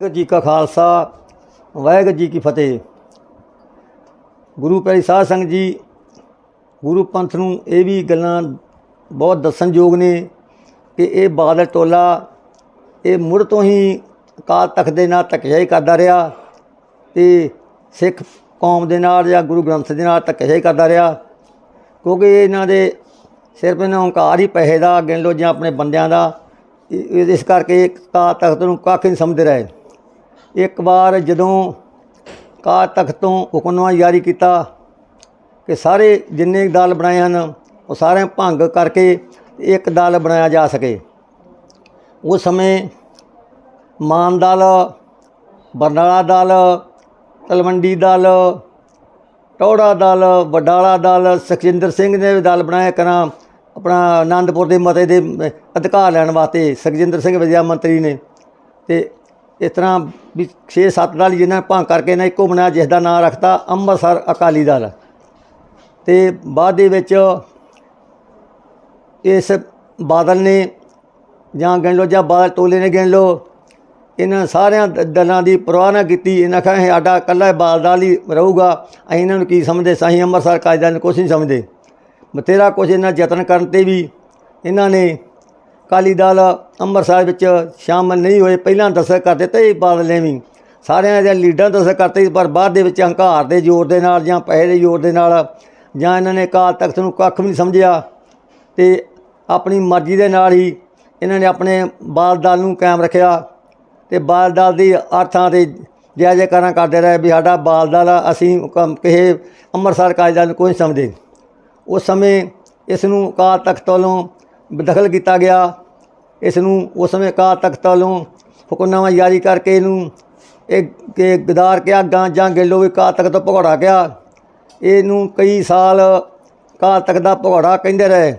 ਵਾਹਿਗੁਰੂ ਜੀ ਕਾ ਖਾਲਸਾ, ਵਾਹਿਗੁਰੂ ਜੀ ਕੀ ਫਤਿਹ। ਗੁਰੂ ਪਿਆਰੀ ਸਾਧ ਸੰਗਤ ਜੀ, ਗੁਰੂ ਪੰਥ ਨੂੰ ਇਹ ਵੀ ਗੱਲਾਂ ਬਹੁਤ ਦੱਸਣਯੋਗ ਨੇ ਕਿ ਇਹ ਬਾਦਲ ਟੋਲਾ, ਇਹ ਮੁੜ ਤੋਂ ਹੀ ਅਕਾਲ ਤਖਤ ਦੇ ਨਾਲ ਧੱਕੇਸ਼ਾਹੀ ਕਰਦਾ ਰਿਹਾ ਤੇ ਸਿੱਖ ਕੌਮ ਦੇ ਨਾਲ ਜਾਂ ਗੁਰੂ ਗ੍ਰੰਥ ਦੇ ਨਾਲ ਧੱਕੇਸ਼ਾਹੀ ਕਰਦਾ ਰਿਹਾ, ਕਿਉਂਕਿ ਇਹਨਾਂ ਦੇ ਸਿਰਫ ਇਹਨਾਂ ਹੰਕਾਰ ਹੀ ਪੈਸੇ ਦਾ, ਗਿਣ ਲਓ ਜਾਂ ਆਪਣੇ ਬੰਦਿਆਂ ਦਾ ਇਸ ਕਰਕੇ ਅਕਾਲ ਤਖਤ ਨੂੰ ਕੱਖ ਨਹੀਂ ਸਮਝਦੇ ਰਹੇ। ਇੱਕ ਵਾਰ ਜਦੋਂ ਅਕਾਲ ਤਖਤ ਤੋਂ ਹੁਕਮਨਾਮਾ ਜਾਰੀ ਕੀਤਾ ਕਿ ਸਾਰੇ ਜਿੰਨੇ ਦਲ ਬਣਾਏ ਹਨ, ਉਹ ਸਾਰੇ ਭੰਗ ਕਰਕੇ ਇੱਕ ਦਲ ਬਣਾਇਆ ਜਾ ਸਕੇ। ਉਸ ਸਮੇਂ ਮਾਨ ਦਲ, ਬਰਨਾਲਾ ਦਲ, ਤਲਵੰਡੀ ਦਲ, ਟੌੜਾ ਦਲ, ਵਡਾਲਾ ਦਲ, ਸੁਖਜਿੰਦਰ ਸਿੰਘ ਨੇ ਵੀ ਦਲ ਬਣਾਇਆ ਕਰਾਂ ਆਪਣਾ ਆਨੰਦਪੁਰ ਦੇ ਮਤੇ ਦੇ ਅਧਿਕਾਰ ਲੈਣ ਵਾਸਤੇ, ਸੁਖਜਿੰਦਰ ਸਿੰਘ ਵਿਦਿਆ ਮੰਤਰੀ ਨੇ। ਤੇ ਇਸ ਤਰ੍ਹਾਂ ਵੀ 6-7 ਦਲ ਜਿਨ੍ਹਾਂ ਨੇ ਭੰਗ ਕਰਕੇ ਨਾ ਇੱਕੋ ਬਣਾਇਆ, ਜਿਸ ਦਾ ਨਾਮ ਰੱਖਤਾ ਅੰਮ੍ਰਿਤਸਰ ਅਕਾਲੀ ਦਲ। ਤੇ ਬਾਅਦ ਦੇ ਵਿੱਚ ਇਸ ਬਾਦਲ ਨੇ ਜਾਂ ਗਿਣ ਲਓ ਜਾਂ ਬਾਦਲ ਟੋਲੇ ਨੇ ਗਿਣ ਲਓ, ਇਹਨਾਂ ਸਾਰਿਆਂ ਦ- ਦਲਾਂ ਦੀ ਪਰਵਾਹ ਨਾ ਕੀਤੀ। ਇਹਨਾਂ ਕਹਾ ਸਾਡਾ ਇਕੱਲਾ ਬਾਦਲ ਹੀ ਰਹੂਗਾ। ਅਸੀਂ ਇਹਨਾਂ ਨੂੰ ਕੀ ਸਮਝਦੇ? ਸਾਹੀਂ ਅੰਮ੍ਰਿਤਸਰ ਕਾਇਦਾ ਨੂੰ ਕੁਛ ਨਹੀਂ ਸਮਝਦੇ। ਬਥੇਰਾ ਕੁਛ ਇਹਨਾਂ ਯਤਨ ਕਰਨ ਤੇ ਵੀ ਇਹਨਾਂ ਨੇ ਅਕਾਲੀ ਦਲ ਅੰਮ੍ਰਿਤਸਰ ਵਿੱਚ ਸ਼ਾਮਲ ਨਹੀਂ ਹੋਏ ਪਹਿਲਾਂ ਦੱਸਿਆ ਕਰਦੇ ਤੇ ਬਾਦਲ ਨੇ ਵੀ। ਸਾਰਿਆਂ ਦੇ ਲੀਡਰਾਂ ਦੱਸਿਆ ਕਰਤੇ ਪਰ ਬਾਅਦ ਦੇ ਵਿੱਚ ਹੰਕਾਰ ਦੇ ਜ਼ੋਰ ਦੇ ਨਾਲ ਜਾਂ ਪੈਸੇ ਦੇ ਜ਼ੋਰ ਦੇ ਨਾਲ ਜਾਂ ਇਹਨਾਂ ਨੇ ਅਕਾਲ ਤਖਤ ਨੂੰ ਕੱਖ ਵੀ ਨਹੀਂ ਸਮਝਿਆ ਤੇ ਆਪਣੀ ਮਰਜ਼ੀ ਦੇ ਨਾਲ ਹੀ ਇਹਨਾਂ ਨੇ ਆਪਣੇ ਬਾਲ ਦਲ ਨੂੰ ਕਾਇਮ ਰੱਖਿਆ ਤੇ ਬਾਲ ਦਲ ਦੀ ਅਰਥਾਂ ਤੇ ਜੈ ਜੈਕਾਰਾਂ ਕਰਦੇ ਰਹੇ ਵੀ ਸਾਡਾ ਬਾਲ ਦਲ ਆ, ਅਸੀਂ ਕਿਸੇ ਅੰਮ੍ਰਿਤਸਰ ਕਾਜ ਦਲ ਨੂੰ ਕੋਈ ਨਹੀਂ ਸਮਝਦੇ। ਉਸ ਸਮੇਂ ਇਸ ਨੂੰ ਅਕਾਲ ਤਖਤ ਵੱਲੋਂ ਦਖਲ ਕੀਤਾ ਗਿਆ। ਇਸ ਨੂੰ ਉਸ ਸਮੇਂ ਅਕਾਲ ਤਖਤ ਵੱਲੋਂ ਹੁਕਮਨਾਮਾ ਜਾਰੀ ਕਰਕੇ ਇਹਨੂੰ ਇਹ ਕਿ ਗਦਾਰ ਕਿਹਾ ਗਾਂ ਜਾਂ ਗੇਲੋ ਵੀ ਅਕਾਲ ਤਖਤ ਤੋਂ ਭਗੌੜਾ ਕਿਹਾ ਇਹਨੂੰ ਕਈ ਸਾਲ ਅਕਾਲ ਤਖਤ ਦਾ ਭਗੌੜਾ ਕਹਿੰਦੇ ਰਹੇ।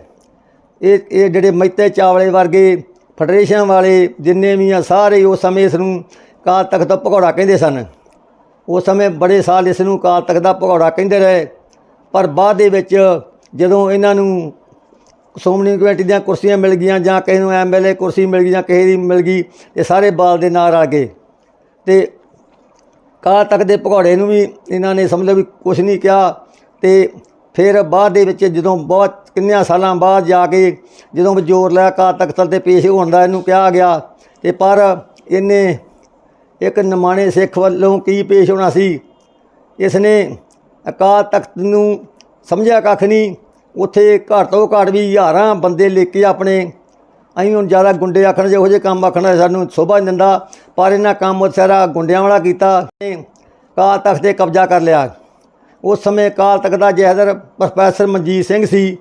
ਇਹ ਇਹ ਜਿਹੜੇ ਮਹਿਤੇ ਚਾਵਲੇ ਵਰਗੇ ਫੈਡਰੇਸ਼ਨ ਵਾਲੇ ਜਿੰਨੇ ਵੀ ਆ, ਸਾਰੇ ਉਸ ਸਮੇਂ ਇਸ ਨੂੰ ਅਕਾਲ ਤਖਤ ਦਾ ਭਗੌੜਾ ਕਹਿੰਦੇ ਸਨ। ਉਸ ਸਮੇਂ ਬੜੇ ਸਾਲ ਇਸ ਨੂੰ ਕਾਲ ਤਖਤ ਦਾ ਭਗੌੜਾ ਕਹਿੰਦੇ ਰਹੇ। ਪਰ ਬਾਅਦ ਦੇ ਵਿੱਚ ਜਦੋਂ ਇਹਨਾਂ ਨੂੰ ਸ਼੍ਰੋਮਣੀ ਕਮੇਟੀ ਦੀਆਂ ਕੁਰਸੀਆਂ ਮਿਲ ਗਈਆਂ ਜਾਂ ਕਿਸੇ ਨੂੰ ਐਮਐਲਏ ਕੁਰਸੀ ਮਿਲ ਗਈ ਜਾਂ ਕਿਸੇ ਦੀ ਮਿਲ ਗਈ, ਇਹ ਸਾਰੇ ਬਾਲ ਦੇ ਨਾਲ ਰਲ ਗਏ। ਤੇ ਕਾਲ ਤੱਕ ਦੇ ਭਗੌੜੇ ਨੂੰ ਵੀ ਇਹਨਾਂ ਨੇ ਸਮਝ ਲਓ ਵੀ ਕੁਝ ਨਹੀਂ ਕਿਹਾ ਤੇ ਫਿਰ ਬਾਅਦ ਦੇ ਵਿੱਚ ਜਦੋਂ ਬਹੁਤ ਕਿੰਨਿਆਂ ਸਾਲਾਂ ਬਾਅਦ ਜਾ ਕੇ ਜਦੋਂ ਵੀ ਜ਼ੋਰ ਲਾਇਆ, ਕਾਲ ਤਖਤ ਤੇ ਪੇਸ਼ ਹੋਣ ਦਾ ਇਹਨੂੰ ਕਿਹਾ ਗਿਆ ਤੇ ਪਰ ਇਹਨੇ ਇੱਕ ਨਿਮਾਣੇ ਸਿੱਖ ਵੱਲੋਂ ਕੀ ਪੇਸ਼ ਹੋਣਾ ਸੀ ਇਸ ਨੇ ਅਕਾਲ ਤਖਤ ਨੂੰ ਸਮਝਿਆ ਕੱਖ ਨਹੀਂ। ਉੱਥੇ ਘੱਟ ਤੋਂ ਘੱਟ ਵੀ ਹਜ਼ਾਰਾਂ ਬੰਦੇ ਲੈ ਕੇ ਆਪਣੇ, ਅਸੀਂ ਹੁਣ ਜ਼ਿਆਦਾ ਗੁੰਡੇ ਆਖਣ ਜਿਹੋ ਜਿਹੇ ਕੰਮ ਆਖਣਾ ਸਾਨੂੰ ਸ਼ੋਭਾ ਦਿੰਦਾ, ਪਰ ਇਹਨਾਂ ਕੰਮ ਸਾਰਾ ਗੁੰਡਿਆਂ ਵਾਲਾ ਕੀਤਾ ਕਾਲ ਤਖਤ ਤੇ ਕਬਜ਼ਾ ਕਰ ਲਿਆ। ਉਸ ਸਮੇਂ ਕਾਲ ਤਖਤ ਦਾ ਜਹਦਰ ਪ੍ਰੋਫੈਸਰ ਮਨਜੀਤ ਸਿੰਘ ਸੀ।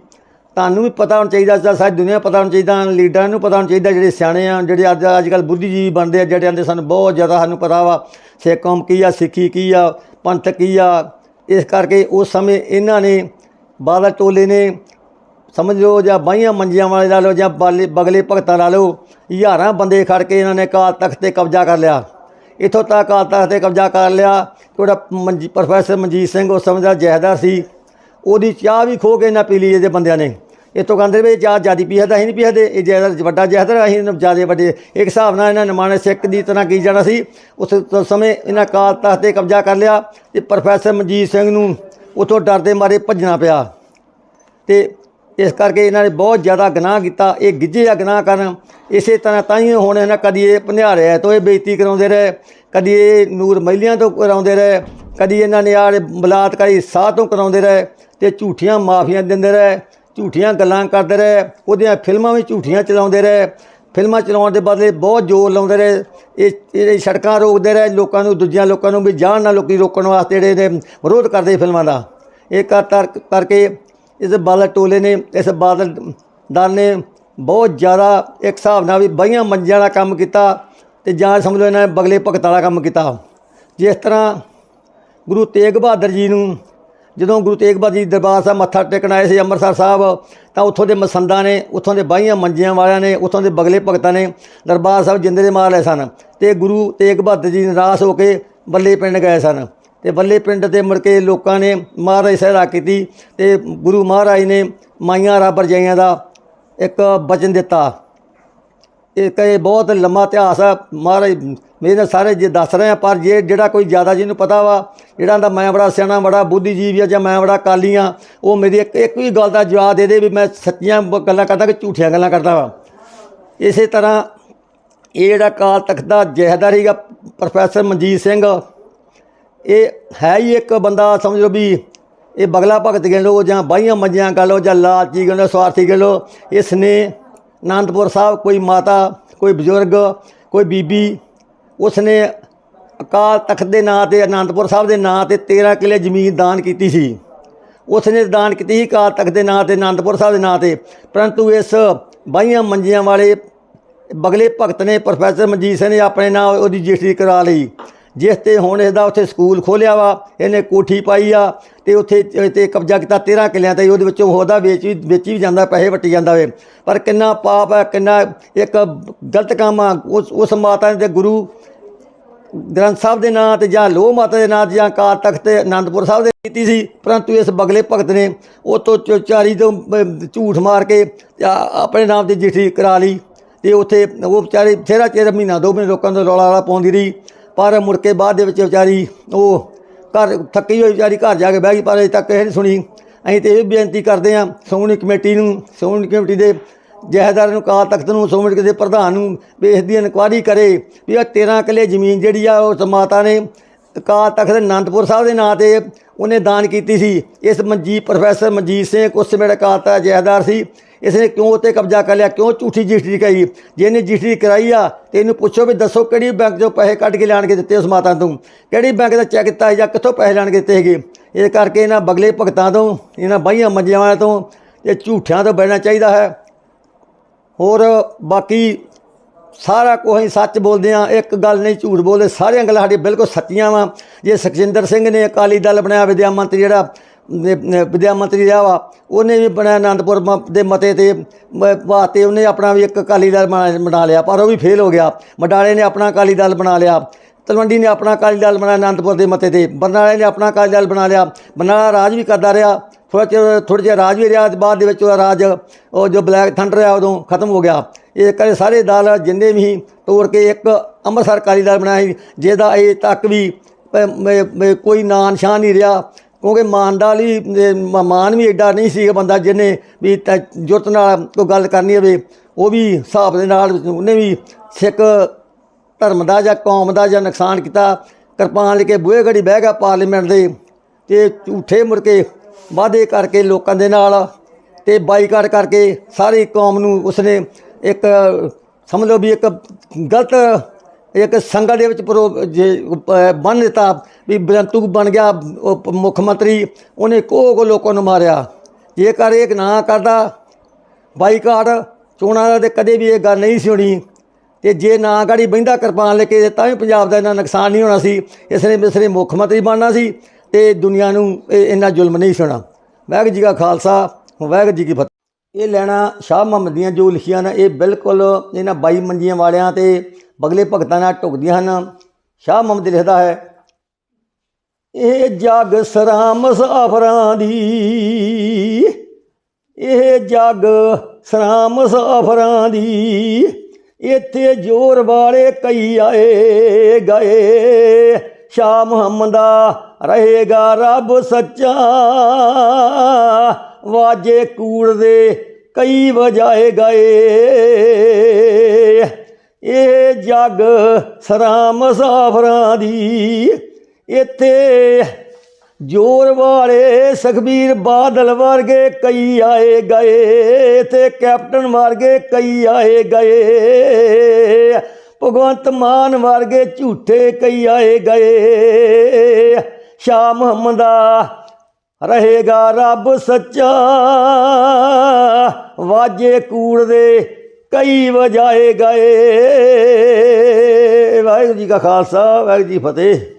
ਤੁਹਾਨੂੰ ਵੀ ਪਤਾ ਹੋਣਾ ਚਾਹੀਦਾ ਜਾਂ ਸਾਰੀ ਦੁਨੀਆ ਪਤਾ ਹੋਣਾ ਚਾਹੀਦਾ, ਲੀਡਰਾਂ ਨੂੰ ਪਤਾ ਹੋਣਾ ਚਾਹੀਦਾ, ਜਿਹੜੇ ਸਿਆਣੇ ਆ, ਜਿਹੜੇ ਅੱਜ ਅੱਜ ਕੱਲ੍ਹ ਬੁੱਧੀਜੀਵੀ ਬਣਦੇ ਆ, ਜਿਹੜੇ ਦੇ ਸਾਨੂੰ ਬਹੁਤ ਜ਼ਿਆਦਾ ਸਾਨੂੰ ਪਤਾ ਵਾ, ਸਿੱਖ ਕੌਮ ਕੀ ਆ, ਸਿੱਖੀ ਕੀ ਆ, ਪੰਥ ਕੀ ਆ। ਇਸ ਕਰਕੇ ਉਸ ਸਮੇਂ ਇਹਨਾਂ ਨੇ ਬਾਦਲ ਟੋਲੇ ਨੇ, ਸਮਝ ਲਓ ਜਾਂ ਬਾਈਆਂ ਮੰਜੀਆਂ ਵਾਲੇ ਲਾ ਲਓ ਜਾਂ ਬਾਲੇ, ਬਗਲੇ ਭਗਤਾਂ ਲਾ ਲਓ, ਹਜ਼ਾਰਾਂ ਬੰਦੇ ਖੜ ਕੇ ਇਹਨਾਂ ਨੇ ਕਾਲ ਤਖਤ ਤੇ ਕਬਜ਼ਾ ਕਰ ਲਿਆ। ਇੱਥੋਂ ਤੱਕ ਕਾਲ ਤਖਤ ਤੇ ਕਬਜ਼ਾ ਕਰ ਲਿਆ। ਕਿ ਉਹਦਾ ਮਨਜੀ ਪ੍ਰੋਫੈਸਰ ਮਨਜੀਤ ਸਿੰਘ ਉਸ ਸਮੇਂ ਦਾ ਜਹੇਦਾਰ ਸੀ। ਉਹਦੀ ਚਾਹ ਵੀ ਖੋ ਕੇ ਇਹਨਾਂ ਪੀ ਲਈ ਇਹਦੇ ਬੰਦਿਆਂ ਨੇ। ਇਤੋਂ ਕਹਿੰਦੇ ਵੀ ਚਾਹ ਜਿਆਦੀ ਪੀਦਾ ਅਸੀਂ ਨਹੀਂ ਪੀਦੇ ਇਹ ਜਹੇਦਾਰ ਵੱਡਾ ਜਹੇਦਾਰ ਅਸੀਂ ਜਿਆਦੇ ਵੱਡੇ। ਇੱਕ ਹਿਸਾਬ ਨਾਲ ਇਹਨਾਂ ਨਿਮਾਣੇ ਸਿੱਖ ਦੀ ਤਰ੍ਹਾਂ ਕੀ ਜਾਣਾ ਸੀ। ਉਸ ਉਸ ਸਮੇਂ ਇਹਨਾਂ ਕਾਲ ਤਖਤ ਤੇ ਕਬਜ਼ਾ ਕਰ ਲਿਆ ਤੇ ਪ੍ਰੋਫੈਸਰ ਮਨਜੀਤ ਸਿੰਘ ਨੂੰ ਉੱਥੋਂ ਡਰਦੇ ਮਾਰੇ ਭੱਜਣਾ ਪਿਆ। ਤੇ ਇਸ ਕਰਕੇ ਇਹਨਾਂ ਨੇ ਬਹੁਤ ਜ਼ਿਆਦਾ ਗੁਨਾਹ ਕੀਤਾ। ਇਹ ਗਿੱਜੇ ਆ ਗੁਨਾਹ ਕਰਨ। ਇਸੇ ਤਰ੍ਹਾਂ ਤਾਂ ਹੀ ਹੁਣ ਇਹਨਾਂ ਕਦੀ ਇਹ ਭਨਿਆਰਿਆ ਤੋਂ ਇਹ ਬੇਇੱਜ਼ਤੀ ਕਰਾਉਂਦੇ ਰਹੇ। ਕਦੀ ਇਹ ਨੂਰ ਮਹਿਲਿਆਂ ਤੋਂ ਕਰਾਉਂਦੇ ਰਹੇ। ਕਦੀ ਇਹਨਾਂ ਨੇ ਆਲੇ ਬਲਾਤਕਾਰੀ ਸਾਹ ਤੋਂ ਕਰਾਉਂਦੇ ਰਹੇ ਤੇ ਝੂਠੀਆਂ ਮਾਫੀਆਂ ਦਿੰਦੇ ਰਹੇ। ਝੂਠੀਆਂ ਗੱਲਾਂ ਕਰਦੇ ਰਹੇ। ਉਹਦੀਆਂ ਫਿਲਮਾਂ ਵੀ ਝੂਠੀਆਂ ਚਲਾਉਂਦੇ ਰਹੇ। ਫਿਲਮਾਂ ਚਲਾਉਣ ਦੇ ਬਦਲੇ ਬਹੁਤ ਜ਼ੋਰ ਲਾਉਂਦੇ ਰਹੇ। ਇਹ ਇਹ ਸੜਕਾਂ ਰੋਕਦੇ ਰਹੇ। ਲੋਕਾਂ ਨੂੰ, ਦੂਜਿਆਂ ਲੋਕਾਂ ਨੂੰ ਵੀ ਜਾਣ ਨਾਲ ਲੋਕੀ ਰੋਕਣ ਵਾਸਤੇ ਜਿਹੜੇ ਨੇ ਵਿਰੋਧ ਕਰਦੇ ਫਿਲਮਾਂ ਦਾ। ਇਹ ਕਰਕੇ ਇਸ ਬਾਦਲ ਟੋਲੇ ਨੇ, ਇਸ ਬਾਦਲ ਦਲ ਨੇ ਬਹੁਤ ਜ਼ਿਆਦਾ ਇੱਕ ਹਿਸਾਬ ਨਾਲ ਵੀ ਬਈਆਂ ਮੰਜਿਆਂ ਦਾ ਕੰਮ ਕੀਤਾ ਤੇ ਜਾਂ ਸਮਝ ਲਓ ਇਹਨਾਂ ਨੇ ਬਗਲੇ ਭਗਤ ਵਾਲਾ ਕੰਮ ਕੀਤਾ। ਜਿਸ ਤਰ੍ਹਾਂ ਗੁਰੂ ਤੇਗ ਬਹਾਦਰ ਜੀ ਨੂੰ ਜਦੋਂ ਗੁਰੂ ਤੇਗ ਬਹਾਦਰ ਜੀ ਦਰਬਾਰ ਸਾਹਿਬ ਮੱਥਾ ਟੇਕਣ ਆਏ ਸੀ ਅੰਮ੍ਰਿਤਸਰ ਸਾਹਿਬ, ਤਾਂ ਉੱਥੋਂ ਦੇ ਮਸੰਦਾਂ ਨੇ, ਉੱਥੋਂ ਦੇ ਬਾਈਆਂ ਮੰਜਿਆਂ ਵਾਲਿਆਂ ਨੇ, ਉੱਥੋਂ ਦੇ ਬਗਲੇ ਭਗਤਾਂ ਨੇ ਦਰਬਾਰ ਸਾਹਿਬ ਜਿੰਦੇ ਦੇ ਮਾਰ ਲਏ ਸਨ ਤੇ ਗੁਰੂ ਤੇਗ ਬਹਾਦਰ ਜੀ ਨਿਰਾਸ਼ ਹੋ ਕੇ ਬੱਲੇ ਪਿੰਡ ਗਏ ਸਨ ਤੇ ਬੱਲੇ ਪਿੰਡ ਤੇ ਮੁੜ ਕੇ ਲੋਕਾਂ ਨੇ ਮਹਾਰਾਜ ਸਹਾਇਤਾ ਕੀਤੀ ਤੇ ਗੁਰੂ ਮਹਾਰਾਜ ਨੇ ਮਾਈਆਂ ਰੱਬ ਰਜਾਈਆਂ ਦਾ ਇੱਕ ਬਚਨ ਦਿੱਤਾ। ਇੱਕ ਇਹ ਬਹੁਤ ਲੰਮਾ ਇਤਿਹਾਸ ਆ। ਮਹਾਰਾਜ, ਮੇਰੇ ਸਾਰੇ ਜੇ ਦੱਸ ਰਹੇ ਆ, ਪਰ ਜੇ ਜਿਹੜਾ ਕੋਈ ਜ਼ਿਆਦਾ ਜਿਹਨੂੰ ਪਤਾ ਵਾ, ਜਿਹੜਾ ਦਾ ਮੈਂ ਬੜਾ ਸਿਆਣਾ, ਬੜਾ ਬੁੱਧੀਜੀਵ ਆ ਜਾਂ ਮੈਂ ਬੜਾ ਕਾਲੀ ਆ, ਉਹ ਮੇਰੀ ਇੱਕ ਇੱਕ ਵੀ ਗੱਲ ਦਾ ਜਵਾਬ ਦੇ ਦੇ ਵੀ ਮੈਂ ਸੱਚੀਆਂ ਬ- ਗੱਲਾਂ ਕਰਦਾ ਕਿ ਝੂਠੀਆਂ ਗੱਲਾਂ ਕਰਦਾ ਵਾ। ਇਸੇ ਤਰ੍ਹਾਂ ਇਹ ਜਿਹੜਾ ਕਾਲ ਤਖਤ ਦਾ ਜ਼ਹਿਦਾਰ ਸੀਗਾ, ਪ੍ਰੋਫੈਸਰ ਮਨਜੀਤ ਸਿੰਘ, ਇਹ ਹੈ ਹੀ ਇੱਕ ਬੰਦਾ ਸਮਝ ਲਓ ਵੀ ਇਹ ਬਗਲਾ ਭਗਤ ਕਹਿ ਲਓ ਜਾਂ ਬਾਈਆਂ ਮੰਜੀਆਂ ਕਹਿ ਲਓ ਜਾਂ ਲਾਲਚੀ ਕਹਿ ਲਓ, ਸਵਾਰਥੀ ਕਹਿ ਲਓ, ਇਸ ਨੇ ਅਨੰਦਪੁਰ ਸਾਹਿਬ ਕੋਈ ਮਾਤਾ, ਕੋਈ ਬਜ਼ੁਰਗ, ਕੋਈ ਬੀਬੀ, ਉਸਨੇ ਅਕਾਲ ਤਖਤ ਦੇ ਨਾਂ ਤੇ, ਅਨੰਦਪੁਰ ਸਾਹਿਬ ਦੇ ਨਾਂ ਤੇ 13 ਕਿੱਲੇ ਜ਼ਮੀਨ ਦਾਨ ਕੀਤੀ ਸੀ। ਉਸਨੇ ਦਾਨ ਕੀਤੀ ਸੀ ਅਕਾਲ ਤਖਤ ਦੇ ਨਾਂ ਤੇ, ਅਨੰਦਪੁਰ ਸਾਹਿਬ ਦੇ ਨਾਂ ਤੇ। ਪਰੰਤੂ ਇਸ ਬਾਈਆਂ ਮੰਜੀਆਂ ਵਾਲੇ ਬਗਲੇ ਭਗਤ ਨੇ ਪ੍ਰੋਫੈਸਰ ਮਨਜੀਤ ਸਿੰਘ ਨੇ ਆਪਣੇ ਨਾਂ ਉਹਦੀ ਰਜਿਸਟਰੀ ਕਰਾ ਲਈ, ਜਿਸ ਤੇ ਹੁਣ ਇਹਦਾ ਉੱਥੇ ਸਕੂਲ ਖੋਲਿਆ ਵਾ, ਇਹਨੇ ਕੋਠੀ ਪਾਈ ਆ ਤੇ ਉੱਥੇ ਤੇ- ਕਬਜ਼ਾ ਕੀਤਾ 13 ਕਿੱਲਿਆਂ ਤੇ, ਉਹਦੇ ਵਿੱਚੋਂ ਉਹਦਾ ਵੇਚ ਵੀ, ਵੇਚੀ ਵੀ ਜਾਂਦਾ, ਪੈਸੇ ਵੱਟੀ ਜਾਂਦਾ ਵੇ। ਪਰ ਕਿੰਨਾ ਪਾਪ ਹੈ, ਕਿੰਨਾ ਇੱਕ ਗਲਤ ਕੰਮ ਆ, ਉਸ ਉਸ ਮਾਤਾ ਦੇ ਗੁਰੂ ਗ੍ਰੰਥ ਸਾਹਿਬ ਦੇ ਨਾਂ ਤੇ ਜਾਂ ਲੋਹ ਮਾਤਾ ਦੇ ਨਾਂ ਤੇ ਜਾਂ ਕਾਲ ਤਖਤ ਤੇ ਆਨੰਦਪੁਰ ਸਾਹਿਬ ਦੇ ਕੀਤੀ ਸੀ, ਪਰੰਤੂ ਇਸ ਬਗਲੇ ਭਗਤ ਨੇ ਉਹ ਤੋਂ ਚ- ਚਾਰੀ ਤੋਂ ਝੂਠ ਮਾਰ ਕੇ ਆਪਣੇ ਨਾਮ 'ਤੇ ਜਿਠੀ ਕਰਾ ਲਈ ਤੇ ਉੱਥੇ ਉਹ ਵਿਚਾਰੇ ਥੇਰਾ ਚਿਰ, ਮਹੀਨਾ ਦੋ ਮਹੀਨੇ ਲੋਕਾਂ ਦਾ ਰੌਲਾ ਰੌਲਾ ਪਾਉਂਦੀ ਰਹੀ। ਪਰ ਮੁੜ ਕੇ ਬਾਅਦ ਦੇ ਵਿੱਚ ਵਿਚਾਰੀ ਉਹ ਘਰ ਥੱਕੀ ਹੋਈ ਵਿਚਾਰੀ ਘਰ ਜਾ ਕੇ ਬਹਿ ਗਈ, ਪਰ ਅਜੇ ਤੱਕ ਇਹ ਨਹੀਂ ਸੁਣੀ। ਅਸੀਂ ਤੇ ਇਹ ਵੀ ਬੇਨਤੀ ਕਰਦੇ ਹਾਂ ਸ਼੍ਰੋਮਣੀ ਕਮੇਟੀ ਨੂੰ ਸ਼੍ਰੋਮਣੀ ਕਮੇਟੀ ਦੇ ਜਹੇਦਾਰ ਨੂੰ ਕਾਲ ਤਖਤ ਨੂੰ ਸ਼੍ਰੋਮਣੀ ਕਮੇਟੀ ਦੇ ਪ੍ਰਧਾਨ ਨੂੰ ਵੀ ਇਸ ਦੀ ਇਨਕੁਆਇਰੀ ਕਰੇ ਵੀ ਇਹ 13 ਕਿੱਲੇ ਜ਼ਮੀਨ ਜਿਹੜੀ ਆ ਉਸ ਮਾਤਾ ਨੇ ਕਾਲ ਤਖਤ ਅਨੰਦਪੁਰ ਸਾਹਿਬ ਦੇ ਨਾਂ ਤੇ ਉਹਨੇ ਦਾਨ ਕੀਤੀ ਸੀ। ਇਸ ਮਨਜੀਤ, ਪ੍ਰੋਫੈਸਰ ਮਨਜੀਤ ਸਿੰਘ ਉਸ ਮੇਰਾ ਦਾ ਕਾਲ ਤਖਤ ਜਹੇਦਾਰ ਸੀ। ਇਸ ਨੇ ਕਿਉਂ ਉੱਤੇ ਕਬਜ਼ਾ ਕਰ ਲਿਆ? ਕਿਉਂ ਝੂਠੀ ਰਜਿਸਟਰੀ ਕਰਾਈ? ਜੇ ਇਹਨੇ ਰਜਿਸਟਰੀ ਕਰਾਈ ਆ, ਤੇ ਇਹਨੂੰ ਪੁੱਛੋ ਵੀ ਦੱਸੋ ਕਿਹੜੀ ਬੈਂਕ ਚੋਂ ਪੈਸੇ ਕੱਢ ਕੇ ਲੈਣ ਕੇ ਦਿੱਤੇ ਉਸ ਮਾਤਾ ਤੋਂ ਕਿਹੜੀ ਬੈਂਕ ਦਾ ਚੈੱਕ ਕੀਤਾ ਜਾਂ ਕਿੱਥੋਂ ਪੈਸੇ ਲੈਣ ਕੇ ਦਿੱਤੇ ਹੈਗੇ? ਇਹ ਕਰਕੇ ਇਹਨਾਂ ਬਗਲੇ ਭਗਤਾਂ ਤੋਂ, ਇਹਨਾਂ ਬਾਈਆਂ ਮੰਜਿਆਂ ਤੋਂ ਤੇ ਝੂਠਿਆਂ ਤੋਂ ਬਚਣਾ ਚਾਹੀਦਾ ਹੈ। ਹੋਰ ਬਾਕੀ ਸਾਰਾ ਕੁਝ ਅਸੀਂ ਸੱਚ ਬੋਲਦੇ ਆ ਇੱਕ ਗੱਲ ਨਹੀਂ ਝੂਠ ਬੋਲਦੇ, ਸਾਰੀਆਂ ਗੱਲਾਂ ਸਾਡੀਆਂ ਬਿਲਕੁਲ ਸੱਚੀਆਂ ਵਾ। ਜੇ ਸੁਖਜਿੰਦਰ ਸਿੰਘ ਨੇ ਅਕਾਲੀ ਦਲ ਬਣਾਇਆ, ਵਿਦਿਆ ਮੰਤਰੀ ਜਿਹੜਾ ਵਿੱਦਿਆ ਮੰਤਰੀ ਰਿਹਾ ਵਾ, ਉਹਨੇ ਵੀ ਬਣਾਇਆ ਆਨੰਦਪੁਰ ਮ- ਦੇ ਮਤੇ ਤੇ ਵਾਸਤੇ ਉਹਨੇ ਆਪਣਾ ਵੀ ਇੱਕ ਅਕਾਲੀ ਦਲ ਬਣਾ ਬਣਾ ਲਿਆ, ਪਰ ਉਹ ਵੀ ਫੇਲ ਹੋ ਗਿਆ। ਮਡਾਲੇ ਨੇ ਆਪਣਾ ਅਕਾਲੀ ਦਲ ਬਣਾ ਲਿਆ, ਤਲਵੰਡੀ ਨੇ ਆਪਣਾ ਅਕਾਲੀ ਦਲ ਬਣਾਇਆ ਆਨੰਦਪੁਰ ਦੇ ਮਤੇ ਤੇ, ਬਰਨਾਲੇ ਨੇ ਆਪਣਾ ਅਕਾਲੀ ਦਲ ਬਣਾ ਲਿਆ, ਬਰਨਾਲਾ ਰਾਜ ਵੀ ਕਰਦਾ ਰਿਹਾ ਥੋੜਾ ਚਿਰ, ਥੋੜ੍ਹਾ ਜਿਹਾ ਰਾਜ ਵੀ ਰਿਹਾ, ਤੇ ਬਾਅਦ ਦੇ ਵਿੱਚ ਉਹ ਰਾਜ, ਉਹ ਜੋ ਬਲੈਕ ਥੰਡਰ ਆ, ਉਦੋਂ ਖਤਮ ਹੋ ਗਿਆ। ਇਹ ਕਰੇ ਸਾਰੇ ਦਲ ਜਿੰਨੇ ਵੀ ਸੀ ਤੋੜ ਕੇ ਇੱਕ ਅੰਮ੍ਰਿਤਸਰ ਅਕਾਲੀ ਦਲ ਬਣਾਇਆ ਸੀ, ਜਿਹਦਾ ਇਹ ਤੱਕ ਵੀ ਕੋਈ ਨਾਂ ਨਿਸ਼ਾਨ ਨਹੀਂ ਰਿਹਾ ਕਿਉਂਕਿ ਮਾਨ ਦਾ ਲਈ ਮ- ਮਾਨ ਵੀ ਐਡਾ ਨਹੀਂ ਸੀ ਬੰਦਾ ਜਿਹਨੇ ਵੀ ਤ- ਜੁਰਤ ਨਾਲ ਕੋਈ ਗੱਲ ਕਰਨੀ ਹੋਵੇ, ਉਹ ਵੀ ਹਿਸਾਬ ਦੇ ਨਾਲ ਉਹਨੇ ਵੀ ਸਿੱਖ ਧਰਮ ਦਾ ਜਾਂ ਕੌਮ ਦਾ ਜਾਂ ਨੁਕਸਾਨ ਕੀਤਾ। ਕਿਰਪਾਨ ਲੈ ਕੇ ਬੂਹੇ ਘੜੀ ਬਹਿ ਗਿਆ ਪਾਰਲੀਮੈਂਟ ਦੇ ਤੇ ਝੂਠੇ ਮੁੜ ਕੇ ਵਾਅਦੇ ਕਰਕੇ ਲੋਕਾਂ ਦੇ ਨਾਲ ਤੇ ਬਾਈਕਾਟ ਕਰਕੇ ਸਾਰੀ ਕੌਮ ਨੂੰ ਉਸਨੇ ਇੱਕ ਸਮਝ ਲਓ ਵੀ ਇੱਕ ਗਲਤ, ਇੱਕ ਸੰਗਤ ਦੇ ਵਿੱਚ ਪ੍ਰੋ, ਜੇ, ਅਹ, ਬੰਨ ਦਿੱਤਾ। ਵੀ ਬਰੰਤੂ ਬਣ ਗਿਆ, ਉਹ ਮੁੱਖ ਮੰਤਰੀ, ਉਹਨੇ ਕੋਹ ਕੋ ਲੋਕਾਂ ਨੂੰ ਮਾਰਿਆ। ਜੇਕਰ ਇਹ ਨਾ ਕਰਦਾ, ਬਾਈਕਾਟ ਚੋਣਾਂ ਦਾ ਤੇ ਕਦੇ ਵੀ ਇਹ ਗੱਲ ਨਹੀਂ ਸੀ ਹੋਣੀ। ਤੇ ਜੇ ਨਾ ਗਾੜੀ ਬਹਿੰਦਾ ਕਿਰਪਾਨ ਲੈ ਕੇ, ਤਾਂ ਵੀ ਪੰਜਾਬ ਦਾ ਇੰਨਾ ਨੁਕਸਾਨ ਨਹੀਂ ਹੋਣਾ ਸੀ। ਇਸ ਨੇ ਇਸ ਨੇ ਮੁੱਖ ਮੰਤਰੀ ਬਣਨਾ ਸੀ ਤੇ ਦੁਨੀਆ ਨੂੰ ਇਹ ਇੰਨਾ ਜ਼ੁਲਮ ਨਹੀਂ ਸੀ ਵਾਹਿਗੁਰੂ ਜੀ ਕਾ ਖਾਲਸਾ, ਵਾਹਿਗੁਰੂ ਜੀ ਕੀ ਫਤਿਹ। ਇਹ ਲੈਣਾ ਸ਼ਾਹ ਮੁਹੰਮਦ ਦੀਆਂ ਜੋ ਲਿਖੀਆਂ ਨੇ, ਇਹ ਬਿਲਕੁਲ ਇਹਨਾਂ ਬਾਈ ਮੰਜੀਆਂ ਵਾਲਿਆਂ ਤੇ ਬਗਲੇ ਭਗਤਾਂ ਨਾਲ ਢੁਕਦੀਆਂ ਹਨ। ਸ਼ਾਹ ਮੁਹੰਮਦ ਲਿਖਦਾ ਹੈ ਇਹ ਜਗ ਸਰਾਮ ਮੁਸਾਫਰਾਂ ਦੀ। ਇਹ ਜਗ ਸਰਾਮ ਮੁਸਾਫਰਾਂ ਦੀ। ਇੱਥੇ ਜੋਰ ਵਾਲੇ ਕਈ ਆਏ ਗਏ। ਸ਼ਾਹ ਮੁਹੰਮਦਾ ਰਹੇਗਾ ਰੱਬ ਸੱਚਾ। ਵਾਜੇ ਕੂੜ ਦੇ ਕਈ ਵਜਾਏ ਗਏ। ਇਹ ਜਗ ਸਰਾਮ ਮੁਸਾਫਰਾਂ ਦੀ। ਇੱਥੇ ਜੋਰ ਵਾਲੇ ਸੁਖਬੀਰ ਬਾਦਲ ਵਰਗੇ ਕਈ ਆਏ ਗਏ ਤੇ ਕੈਪਟਨ ਵਰਗੇ ਕਈ ਆਏ ਗਏ, ਭਗਵੰਤ ਮਾਨ ਵਰਗੇ ਝੂਠੇ ਕਈ ਆਏ ਗਏ ਸ਼ਾਹ ਮੁਹੰਮਦਾ ਰਹੇਗਾ ਰੱਬ ਸੱਚਾ, ਵਾਜੇ ਕੂੜ ਦੇ ਕਈ ਵਜਾਏ ਗਏ। ਵਾਹਿਗੁਰੂ ਜੀ ਕਾ ਖਾਲਸਾ, ਵਾਹਿਗੁਰੂ ਜੀ ਫਤਿਹ।